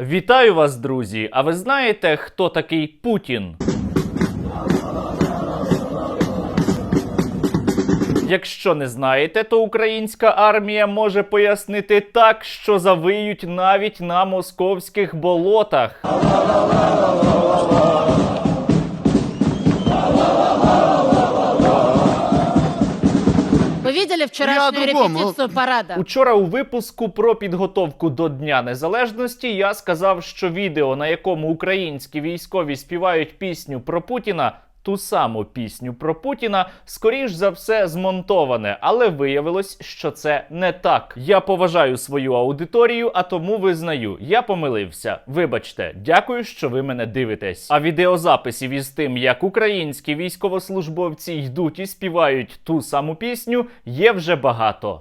Вітаю вас, друзі! А ви знаєте, хто такий Путін? Якщо не знаєте, то українська армія може пояснити так, що завиють навіть на московських болотах. Вы видели вчерашнюю Я о другом. репетицию парада? Учора у випуску про підготовку до Дня Незалежності я сказав, що відео, на якому українські військові співають пісню про Путіна. Ту саму пісню про Путіна, скоріш за все, змонтоване, але виявилось, що це не так. Я поважаю свою аудиторію, а тому визнаю, я помилився. Вибачте, дякую, що ви мене дивитесь. А відеозаписів із тим, як українські військовослужбовці йдуть і співають ту саму пісню, є вже багато.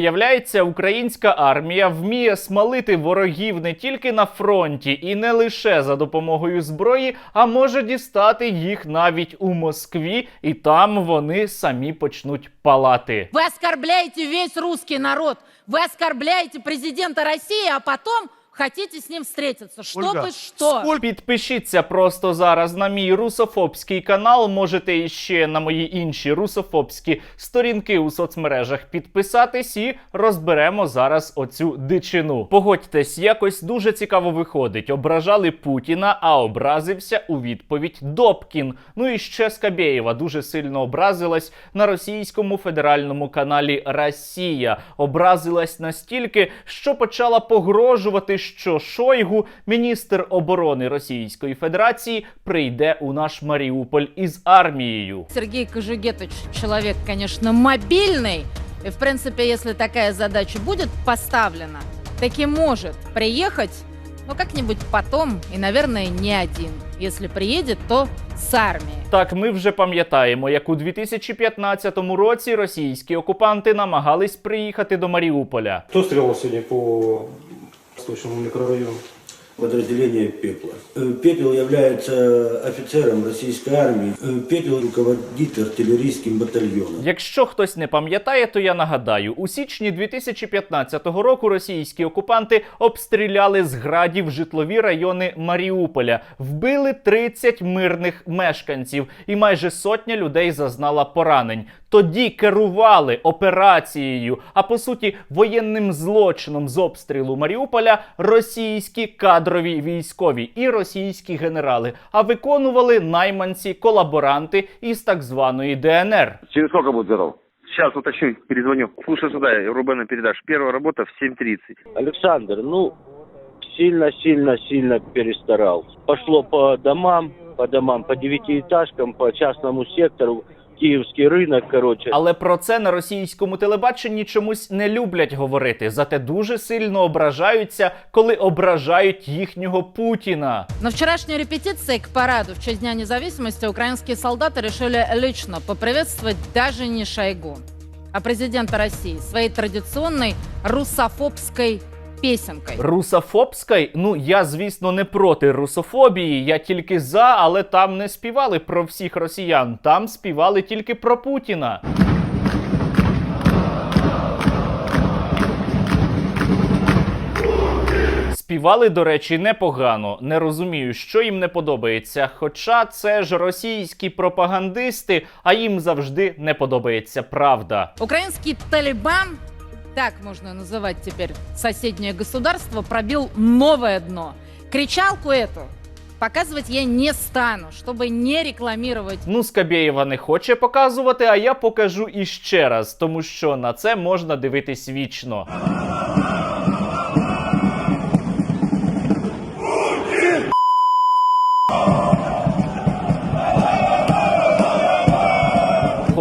Виявляється, українська армія вміє смалити ворогів не тільки на фронті і не лише за допомогою зброї, а може дістати їх навіть у Москві, і там вони самі почнуть палати. Ви оскорбляєте весь русський народ. ви оскорбляєте президента Росії, а потом хотите с ним встретиться. Чтобы Ольга, что? сколь- Підпишіться просто зараз на мій русофобський канал. Можете іще на мої інші русофобські сторінки у соцмережах підписатись і розберемо зараз оцю дичину. Погодьтесь, якось дуже цікаво виходить. Ображали Путіна, а образився у відповідь Добкін. Ну і ще Скабєєва дуже сильно образилась на російському федеральному каналі Росія. Образилась настільки, що почала погрожувати, що Шойгу, міністр оборони Російської Федерації, прийде у наш Маріуполь із армією. Сергей Кожугетович человек, конечно, мобильный. И, в принципе, если такая задача будет поставлена, таки может приехать, ну, как-нибудь потом, и, наверное, не один. Если приедет, то с армией. Так, ми вже пам'ятаємо, як у 2015 році російські окупанти намагались приїхати до Маріуполя. Кто стрелял сегодня по восточному микрорайону? подразделение «Пепла». Э, Пепел является офицером российской армии. Э, Пепел руководит артиллерийским батальоном. Якщо хтось не пам'ятає, то я нагадаю, у січні 2015 року російські окупанти обстріляли з градів житлові райони Маріуполя, вбили 30 мирних мешканців, і майже сотня людей зазнала поранень. Тоді керували операцією, а по суті воєнним злочином з обстрілу Маріуполя російські кадрові військові і російські генерали, а виконували найманці колаборанти із так званої ДНР. Через сколько будет готов? Сейчас уточню, перезвоню. Слушай сюда, Рубена передашь. Первая работа в 7.30. Александр, ну, сильно-сильно-сильно перестарал. Пошло по домам, по домам, по девятиэтажкам, по частному сектору, Киевский рынок, короче. Але про це на російському телебаченні чомусь не люблять говорити, зате дуже сильно ображаються, коли ображають їхнього Путіна. На вчерашней репетиции к параду в честь Дня независимости украинские солдаты решили лично поприветствовать даже не Шойгу, а президента России своей традиционной русофобской песенкой. Русофобська, ну я звісно не проти русофобії, я тільки за, але там не співали про всіх росіян, там співали тільки про Путіна. Співали, до речі, непогано. Не розумію, що їм не подобається. Хоча це ж російські пропагандисти, а їм завжди не подобається правда. Украинский Талибан, так можно называть теперь соседнее государство, пробил новое дно. Кричалку эту показывать я не стану, чтобы не рекламировать Ну, Скабєєва не хоче показувати, а я покажу іще раз, тому що на це можна дивитись вічно.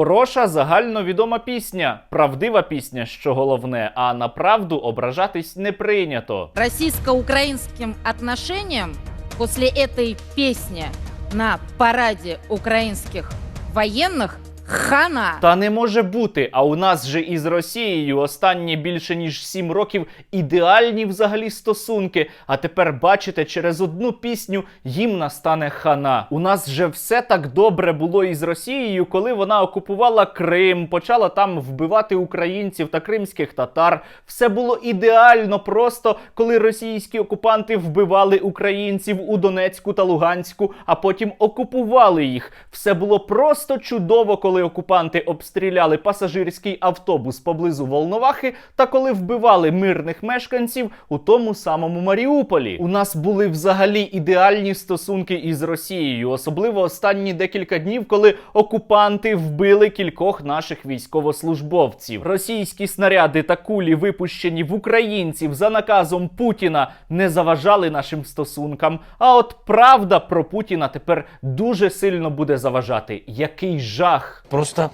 Хороша загальновідома пісня, правдива пісня, що головне, а на правду ображатись не прийнято. Російсько-українським отношенням після цієї пісні на параді українських военных хана. Та не може бути. А у нас же із Росією останні більше ніж сім років ідеальні взагалі стосунки. А тепер бачите, через одну пісню їм настане хана. У нас же все так добре було із Росією, коли вона окупувала Крим, почала там вбивати українців та кримських татар. Все було ідеально просто, коли російські окупанти вбивали українців у Донецьку та Луганську, а потім окупували їх. Все було просто чудово, коли окупанти обстріляли пасажирський автобус поблизу Волновахи, та коли вбивали мирних мешканців у тому самому Маріуполі. У нас були взагалі ідеальні стосунки із Росією, особливо останні декілька днів, коли окупанти вбили кількох наших військовослужбовців. Російські снаряди та кулі, випущені в українців за наказом Путіна, не заважали нашим стосункам. А от правда про Путіна тепер дуже сильно буде заважати. Який жах! Просто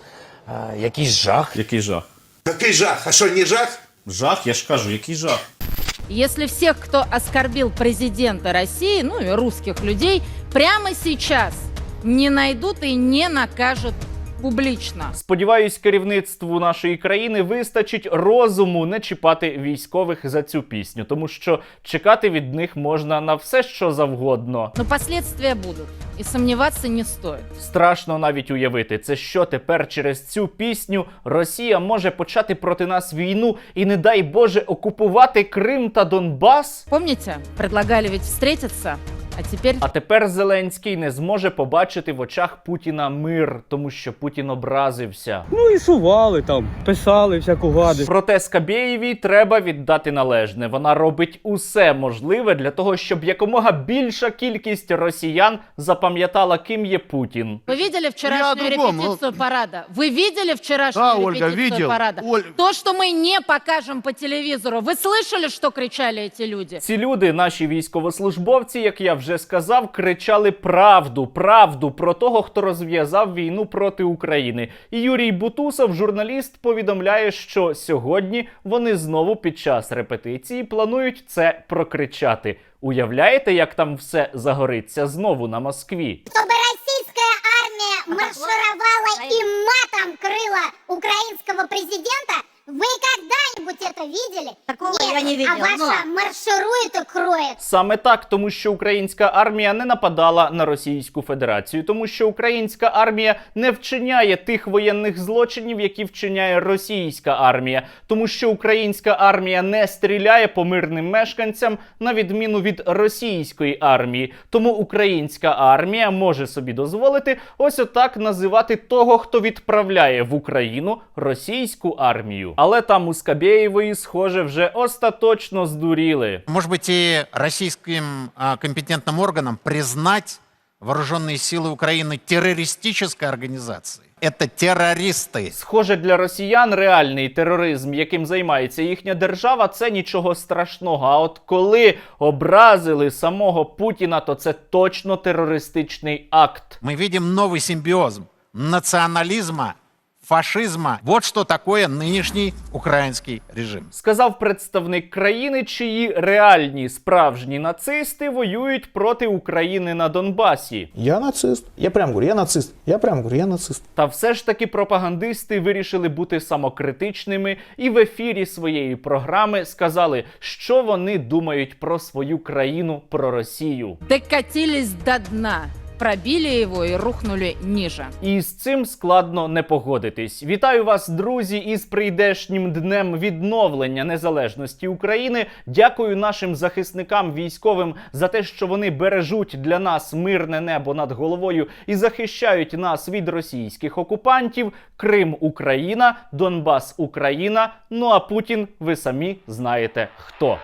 е, якийсь жах. Який жах? Який жах? А що, не жах? Жах, я ж кажу, який жах. Если всех, кто оскорбил президента России, ну и русских людей, прямо сейчас не найдут и не накажут публично. Сподіваюсь, керівництву нашої країни вистачить розуму не чіпати військових за цю пісню, тому що чекати від них можна на все, що завгодно. Но последствия будут, и сомневаться не стоит. Страшно навіть уявити, це що тепер через цю пісню Росія може почати проти нас війну і, не дай Боже, окупувати Крим та Донбас. Помните, предлагали ведь встретиться, а теперь... А тепер Зеленський не зможе побачити в очах Путіна мир, тому що Путін образився. Ну і сували там, писали всяку гадость. Проте Скабєєвій треба віддати належне. Вона робить усе можливе для того, щоб якомога більша кількість росіян запам'ятала, ким є Путін. Вы видели вчерашнюю другом, репетицию парада? Вы видели вчерашнюю Да, Ольга, репетицию видел. парада? Оль- То, что мы не покажем по телевизору. Вы слышали, что кричали эти люди? Ці люди, наші військовослужбовці, як я вже сказав, кричали правду, правду про того, хто розв'язав війну проти України. І Юрій Бутусов, журналіст, повідомляє, що сьогодні вони знову під час репетиції планують це прокричати. Уявляєте, як там все загориться знову на Москві? чтобы российская армия маршировала и матом крыла украинского президента, вы когда-нибудь это видели? Такого Нет, я не видела, А ваша марширует и кроет. Саме так, тому що українська армія не нападала на Російську Федерацію, тому що українська армія не вчиняє тих воєнних злочинів, які вчиняє російська армія, тому що українська армія не стріляє по мирним мешканцям на відміну від російської армії. Тому українська армія може собі дозволити ось отак називати того, хто відправляє в Україну російську армію. Але там у Скабєєвої, схоже, вже остаточно здуріли. Может быть, и российским а, компетентным органам признать вооруженные силы Украины террористической организацией. Это террористы. Схоже, для росіян реальний тероризм, яким займається їхня держава, це нічого страшного. А от коли образили самого Путіна, то це точно терористичний акт. Мы видим новый симбиоз национализма, фашизма. Вот что такое нынешний украинский режим. Сказав представник країни, чиї реальні справжні нацисти воюють проти України на Донбасі. Я нацист. Я прям говорю, я нацист. Я прям говорю, я нацист. Та все ж таки пропагандисти вирішили бути самокритичними і в ефірі своєї програми сказали, що вони думають про свою країну, про Росію. Докатились до дна, пробили его и рухнули ниже. І з цим складно не погодитись. Вітаю вас, друзі, із прийдешнім днем відновлення незалежності України. Дякую нашим захисникам військовим за те, що вони бережуть для нас мирне небо над головою і захищають нас від російських окупантів. Крим Україна, Донбас Україна. Ну а Путін, ви самі знаєте хто.